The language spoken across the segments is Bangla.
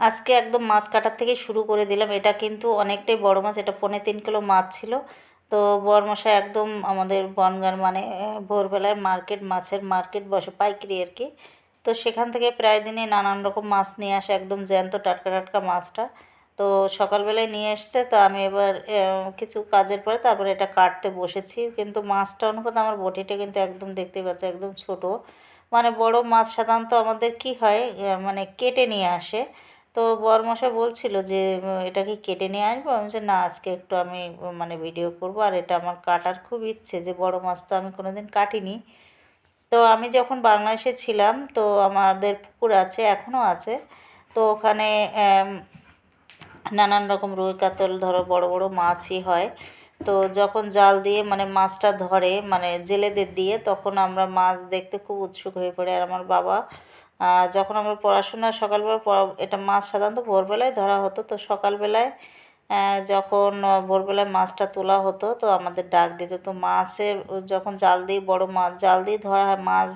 আজকে একদম মাছ কাটার থেকে শুরু করে দিলাম। এটা কিন্তু অনেকটাই বড় মাছ, এটা পৌনে তিন কিলো মাছ ছিল। তো বরমশাই একদম আমাদের বনগার মানে ভোরবেলায় মার্কেট, মাছের মার্কেট বসে পাইকারি আর কি। তো সেখান থেকে প্রায় দিনে নানান রকম মাছ নিয়ে আসে, একদম জ্যান্ত টাটকা টাটকা মাছটা। তো সকালবেলায় নিয়ে এসছে, তো আমি এবার কিছু কাজের পরে তারপরে এটা কাটতে বসেছি। কিন্তু মাছটা অনুপাত আমার বটিটা কিন্তু একদম দেখতে পাচ্ছ, একদম ছোট। মানে বড় মাছ সাধারণত আমাদের কি হয় মানে কেটে নিয়ে আসে। তো বরমশাই বলছিল যে এটা কি কেটে নিয়ে আসব? আমি যে না, আজকে একটু আমি মানে ভিডিও করব, আর এটা আমার কাটার খুব ইচ্ছে যে, বড় মাছ তো আমি কোনোদিন কাটিনি। তো আমি যখন বাংলাদেশে ছিলাম, তো আমাদের পুকুর আছে এখনও আছে। তো ওখানে নানান রকম রুই কাতল, ধরো বড় বড় মাছই হয়। তো যখন জাল দিয়ে মানে মাছটা ধরে মানে জেলেদের দিয়ে, তখন আমরা মাছ দেখতে খুব উৎসুক হয়ে পড়ে। আর আমার বাবা যখন আমরা পড়াশোনা সকালবেলা এটা মাছ সাধারণত ভোরবেলায় ধরা হতো। তো সকালবেলায় যখন ভোরবেলায় মাছটা তোলা হতো, তো আমাদের ডাক দিত। তো মাছের যখন জাল দিয়ে, বড় মাছ জাল দিয়ে ধরা হয়, মাছ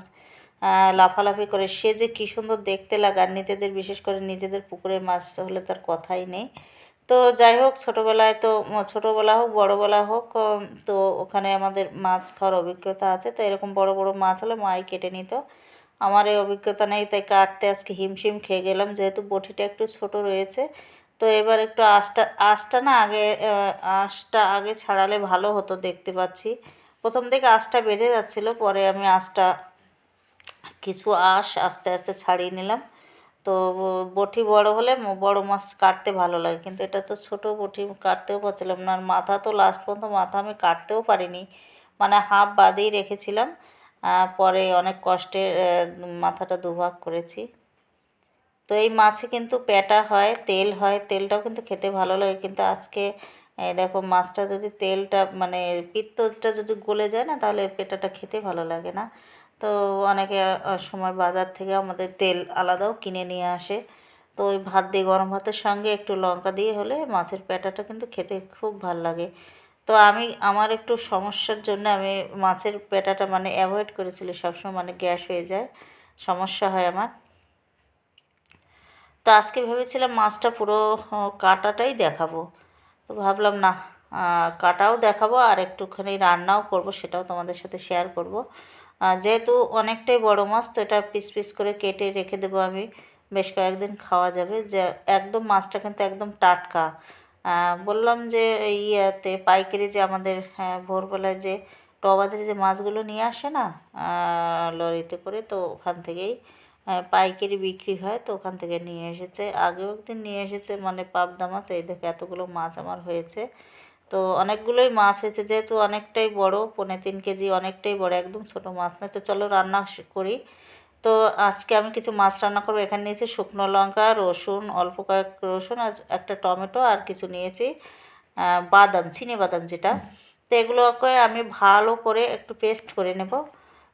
লাফালাফি করে, সে যে কী সুন্দর দেখতে লাগে। আর নিজেদের, বিশেষ করে নিজেদের পুকুরের মাছ হলে তার কথাই নেই। তো যাই হোক, ছোটোবেলায় তো, ছোটোবেলা হোক, বড়োবেলা হোক তো ওখানে আমাদের মাছ খাওয়ার অভিজ্ঞতা আছে। তো এরকম বড় বড় মাছ হলে মাই কেটে নিত। আমার এই অভিজ্ঞতা নেই, তাই কাটতে আজকে হিমশিম খেয়ে গেলাম। যেহেতু বটিটা একটু ছোট রয়েছে, তো এবার একটু আঁশটা আঁশটা না আগে আঁশটা আগে ছাড়ালে ভালো হতো দেখতে পাচ্ছি। প্রথম দিকে আঁশটা বেঁধে যাচ্ছিল, পরে আমি আঁশটা, কিছু আঁশ আস্তে আস্তে ছাড়িয়ে নিলাম। তো বটি বড় হলে বড় মাছ কাটতে ভালো লাগে, কিন্তু এটা তো ছোটো বটি কাটতেও পারছিলাম না। আর মাথা তো লাস্ট পর্যন্ত মাথা আমি কাটতেও পারিনি। মানে হাফ বাদেই রেখেছিলাম। পরে অনেক কষ্টে মাথাটা দুভাগ করেছি। তো এই মাছে কিন্তু পেটা হয়, তেল হয়, তেলটাও কিন্তু খেতে ভালো লাগে। কিন্তু আজকে দেখো মাছটা যদি তেলটা মানে পিত্তটা যদি গলে যায় না, তাহলে পেটাটা খেতে ভালো লাগে না। তো অনেকে সময় বাজার থেকে আমাদের তেল আলাদাও কিনে নিয়ে আসে। তো ওই ভাত দিয়ে গরম ভাতের সঙ্গে একটু লঙ্কা দিয়ে হলে মাছের পেটাটা কিন্তু খেতে খুব ভালো লাগে। তো আমি, আমার একটু সমস্যার জন্য আমি মাছের পেটাটা মানে অ্যাভয়েড করেছিলি সবসময় মানে গ্যাস হয়ে যায়, সমস্যা হয় আমার। তো আজকে ভেবেছিলাম মাছটা পুরো কাটাটাই দেখাবো। তো ভাবলাম না কাটাও দেখাবো আর একটুখানি রান্নাও করব, সেটাও তোমাদের সাথে শেয়ার করব। যেহেতু অনেকটাই বড় মাছ, তো এটা পিস পিস করে কেটে রেখে দেবো আমি। বেশ কয়েকদিন খাওয়া যাবে, যে, একদম মাছটা কিন্তু একদম টাটকা। বললাম যে ইয়েতে পাইকারি যে আমাদের হ্যাঁ, ভোরবেলায় যে টবাজারে যে মাছগুলো নিয়ে আসে না লরিতে করে তো ওখান থেকেই পাইকারি বিক্রি হয় তো ওখান থেকে নিয়ে এসেছে। আগেও একদিন নিয়ে এসেছে মানে পাবদা মাছ এই দেখে এতগুলো মাছ আমার হয়েছে। তো অনেকগুলোই মাছ হয়েছে যেহেতু অনেকটাই বড় পৌনে তিন কেজি অনেকটাই বড় একদম ছোট মাছ না তো চলো রান্না করি। তো আজকে আমি কিছু মাছ রান্না করব। এখানে নিয়েছি শুকনো লঙ্কা, রসুন, অল্প কয়েক রসুন আর একটা টমেটো আর কিছু নিয়েছি বাদাম, চিনি বাদাম যেটা। তো এগুলোকে আমি ভালো করে একটু পেস্ট করে নেব।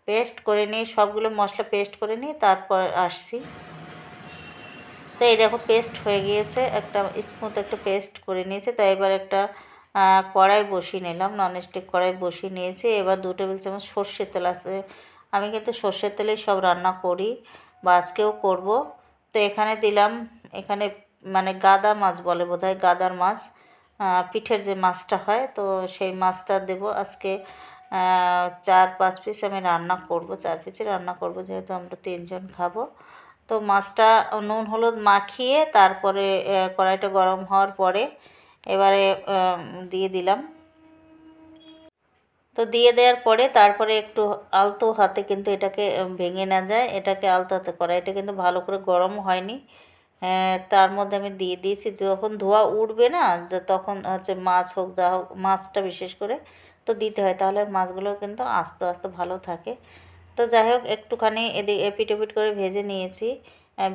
পেস্ট করে নিয়ে সবগুলো মশলা পেস্ট করে নিয়ে তারপর আসছি। তো এই দেখো পেস্ট হয়ে গিয়েছে, একটা স্মুথ একটা পেস্ট করে নিয়েছে। তো এবার একটা কড়াই বসিয়ে নিলাম, ননস্টিক কড়াই বসিয়ে নিয়েছি। এবার দু টেবিল চামচ সর্ষের তেল আছে আমি কিন্তু সর্ষের তেলেই সব রান্না করি বা আজকেও করব। তো এখানে দিলাম, এখানে মানে গাদা মাছ বলে বোধহয়, গাদার মাছ পিঠের যে মাছটা হয়, তো সেই মাছটা দেব আজকে। চার, পাঁচ পিস আমি রান্না করব, চার পিসই রান্না করব, যেহেতু আমরা তিনজন খাব। তো মাছটা নুন, হলুদ মাখিয়ে তারপরে কড়াইটা গরম হওয়ার পরে এবারে দিয়ে দিলাম। তো দিয়ে দেওয়ার পরে তারপরে একটু আলতো হাতে কিন্তু এটাকে ভেঙে না যায়। এটাকে আলতো হাতে করা। কড়াইটা কিন্তু ভালো করে গরম হয়নি। হ্যাঁ, তার মধ্যে আমি দিয়ে দিয়েছি। যখন ধোয়া উঠবে না যে তখন হচ্ছে মাছ হোক যা হোক মাছটা বিশেষ করে তো দিতে হয়। তাহলে মাছগুলো কিন্তু আস্তে আস্তে ভালো থাকে। তো যাই হোক একটুখানি এদিক এপিট ওপিট করে ভেজে নিয়েছি।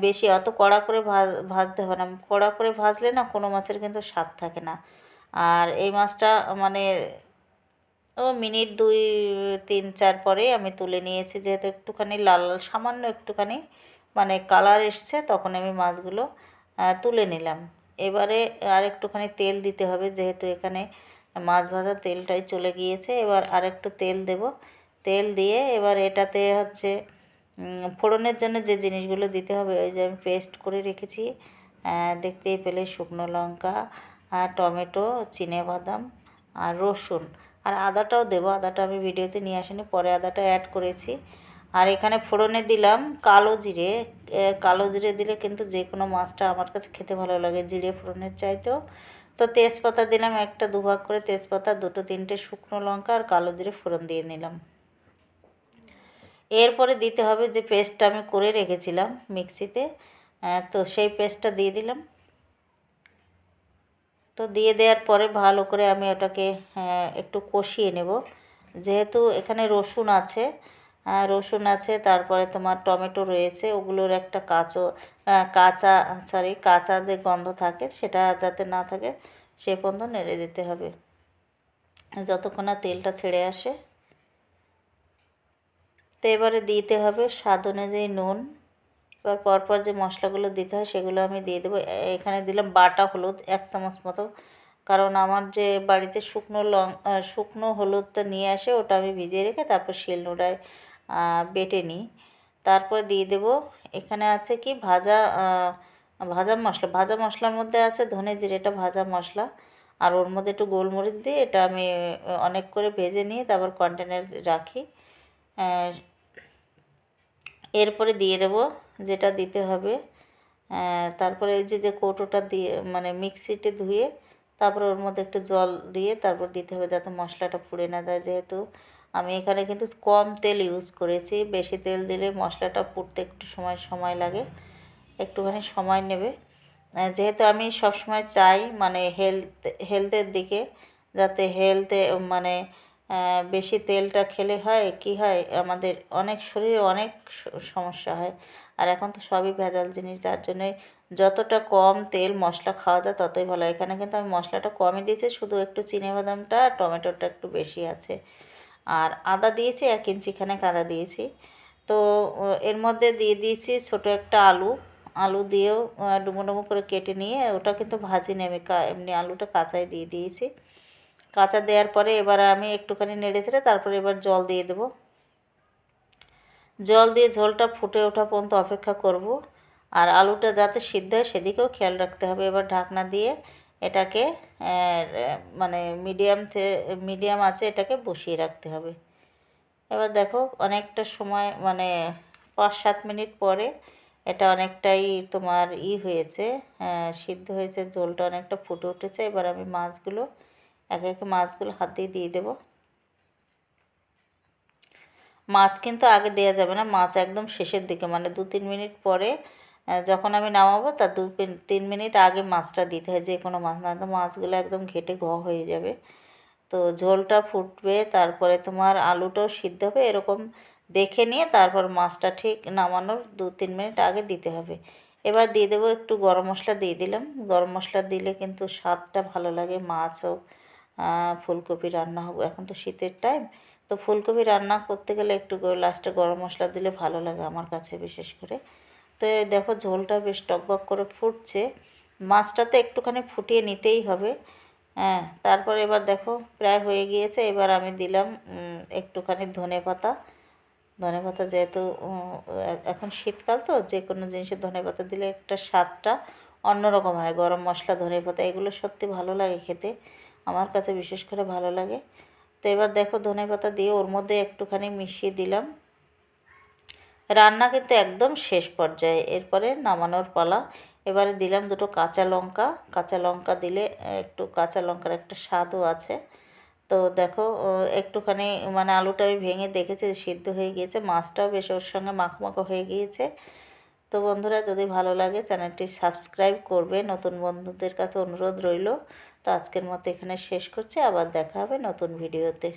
বেশি অত কড়া করে ভাজ ভাজতে হয় না। কড়া করে ভাজলে না কোনো মাছের কিন্তু স্বাদ থাকে না। আর এই মাছটা মানে মিনিট দুই, তিন, চার পরে আমি তুলে নিয়েছি, যেহেতু একটুখানি লাল, সামান্য একটুখানি মানে কালার এসছে, তখন আমি মাছগুলো তুলে নিলাম। এবারে আর একটুখানি তেল দিতে হবে, যেহেতু এখানে মাছ ভাজার তেলটাই চলে গিয়েছে, এবার আর একটু তেল দেব। তেল দিয়ে এবার এটাতে হচ্ছে ফোড়নের জন্য যে জিনিসগুলো দিতে হবে, ওই যে আমি পেস্ট করে রেখেছি দেখতেই পেলে শুকনো লঙ্কা, আর টমেটো, চিনে বাদাম, আর রসুন। আর আদাটাও দেবো, আদাটা আমি ভিডিওতে নিয়ে আসিনি, পরে আদাটা অ্যাড করেছি। আর এখানে ফোড়নে দিলাম কালো জিরে কালো জিরে দিলে কিন্তু যে কোনো মাছটা আমার কাছে খেতে ভালো লাগে, জিরে ফোড়নের চাইতেও। তো তেজপাতা দিলাম একটা দুভাগ করে তেজপাতা, দুটো তিনটে শুকনো লঙ্কা আর কালো জিরে ফোড়ন দিয়ে নিলাম। এরপরে দিতে হবে যে পেস্টটা আমি করে রেখেছিলাম মিক্সিতে তো সেই পেস্টটা দিয়ে দিলাম। তো দিয়ে দেওয়ার পরে ভালো করে আমি ওটাকে একটু কষিয়ে নেব। যেহেতু এখানে রসুন আছে আহ, রসুন আছে তারপরে তোমার টমেটো রয়েছে ওগুলোর একটা কাঁচো কাঁচা সরি কাঁচা যে গন্ধ থাকে সেটা যাতে না থাকে সে পর্যন্ত নেড়ে দিতে হবে। যতক্ষণ না তেলটা ছেড়ে আসে। তো এবারে দিতে হবে স্বাদ অনুযায়ী নুন। এবার পরপর যে মশলাগুলো দিতে হয় সেগুলো আমি দিয়ে দেবো। এখানে দিলাম বাটা হলুদ এক চামচ মতো। কারণ আমার যে বাড়িতে শুকনো লং শুকনো হলুদটা নিয়ে আসে ওটা আমি ভিজিয়ে রেখে তারপর শিলনোড়ায় আহ, বেটে নিই। তারপর দিয়ে দেবো এখানে আছে কি ভাজা ভাজা মশলা। ভাজা মশলার মধ্যে আছে ধনে জিরেটা ভাজা মশলা। আর ওর মধ্যে একটু গোলমরিচ দিয়ে এটা আমি অনেক করে ভেজে নিয়ে তারপর কন্টেনার রাখি। এরপরে দিয়ে দেবো যেটা দিতে হবে। তারপরে ওই যে যে কৌটোটা দিয়ে মানে মিক্সিতে ধুয়ে তারপরে ওর মধ্যে একটু জল দিয়ে তারপর দিতে হবে যাতে মশলাটা পুড়ে না যায় যেহেতু। আমি এখানে কিন্তু কম তেল ইউজ করেছি। বেশি তেল দিলে মশলাটা পুড়তে একটু সময় সময় লাগে। একটুখানি সময় নেবে। যেহেতু আমি সবসময় চাই মানে হেলথ হেলথের দিকে, যাতে হেলথে মানে বেশি তেলটা খেলে হয়, কি হয়? আমাদের অনেক শরীরে অনেক সমস্যা হয়। আর এখন তো সবই ভেজাল জিনিস, যার জন্যই যতটা কম তেল মশলা খাওয়া যায় ততই ভালো এখানে কিন্তু আমি মশলাটা কমই দিয়েছি, শুধু একটু বাদামটা আর টমেটোটা একটু বেশি আছে। আর আদা দিয়েছি, এক ইঞ্চি খানেক আদা দিয়েছি। তো এর মধ্যে দিয়ে দিয়েছি ছোটো একটা আলু। আলু দিয়েও ডুমো ডুমো করে কেটে নিয়ে ওটা কিন্তু আমি কা- এমনি আলুটা কাঁচাই দিয়ে দিয়েছি। কাঁচা দেওয়ার পরে এবার আমি একটুখানি নেড়ে ছেড়ে তারপরে এবার জল দিয়ে দেবো। জল দিয়ে ঝোলটা ফুটে ওঠা পর্যন্ত অপেক্ষা করব। আর আলুটা যাতে সিদ্ধ হয় সেদিকেও খেয়াল রাখতে হবে। এবার ঢাকনা দিয়ে এটাকে মানে মিডিয়াম মিডিয়াম আছে এটাকে বসিয়ে রাখতে হবে। এবার দেখো অনেকটা সময় মানে পাঁচ সাত মিনিট পরে এটা অনেকটাই তোমার ই হয়েছে সিদ্ধ হয়েছে, ঝোলটা অনেকটা ফুটে উঠেছে। এবার আমি মাছগুলো একে একে মাছগুলো হাত দিয়ে দিয়ে দেবো। মাছ কিন্তু আগে দেওয়া যাবে না, মাছ একদম শেষের দিকে মানে দু তিন মিনিট পরে যখন আমি নামাবো তার দু তিন- মিনিট আগে মাছটা দিতে হয়, যে কোনো মাছ, না তো মাছগুলো একদম ঘেটে ঘ হয়ে যাবে। তো ঝোলটা ফুটবে, তারপরে তোমার আলুটাও সিদ্ধ হবে, এরকম দেখে নিয়ে তারপর মাছটা ঠিক নামানোর দু তিন মিনিট আগে দিতে হবে। এবার দিয়ে দেবো একটু গরম মশলা দিয়ে দিলাম। গরম মশলা দিলে কিন্তু স্বাদটা ভালো লাগে, মাছ হোক ফুলকপি রান্না হোক এখন তো শীতের টাইম তো ফুলকপি রান্না করতে গেলে একটু লাস্টে গরম মশলা দিলে ভালো লাগে আমার কাছে বিশেষ করে। তো দেখো ঝোলটা বেশ টকবক করে ফুটছে। মাছটা তো একটুখানি ফুটিয়ে নিতেই হবে। হ্যাঁ তারপর এবার দেখো প্রায় হয়ে গিয়েছে, এবার আমি দিলাম একটুখানি ধনে পাতা। ধনে পাতা যেহেতু এখন শীতকাল তো, যে কোনো জিনিসে ধনে পাতা দিলে একটা স্বাদটা অন্যরকম হয়। গরম মশলা, ধনে পাতা, এগুলো সত্যি ভালো লাগে খেতে। আমার কাছে বিশেষ করে ভালো লাগে। তো এবার দেখো ধনে পাতা দিয়ে ওর মধ্যে একটুখানি মিশিয়ে দিলাম। রান্না কিন্তু একদম শেষ পর্যায়ে, এরপরে নামানোর পালা। এবারে দিলাম দুটো কাঁচা লঙ্কা। কাঁচা লঙ্কা দিলে একটু কাঁচা লঙ্কার একটা স্বাদও আছে। তো দেখো একটুখানি মানে আলুটা আমি ভেঙে দেখেছি, সিদ্ধ হয়ে গিয়েছে। মাছটাও বেশ ওর সঙ্গে মাখমাখো হয়ে গিয়েছে। তো বন্ধুরা, যদি ভালো লাগে, চ্যানেলটি সাবস্ক্রাইব করবে। নতুন বন্ধুদের কাছে অনুরোধ রইল। তো আজকের মতো এখানে শেষ করছি আবার দেখা হবে নতুন ভিডিওতে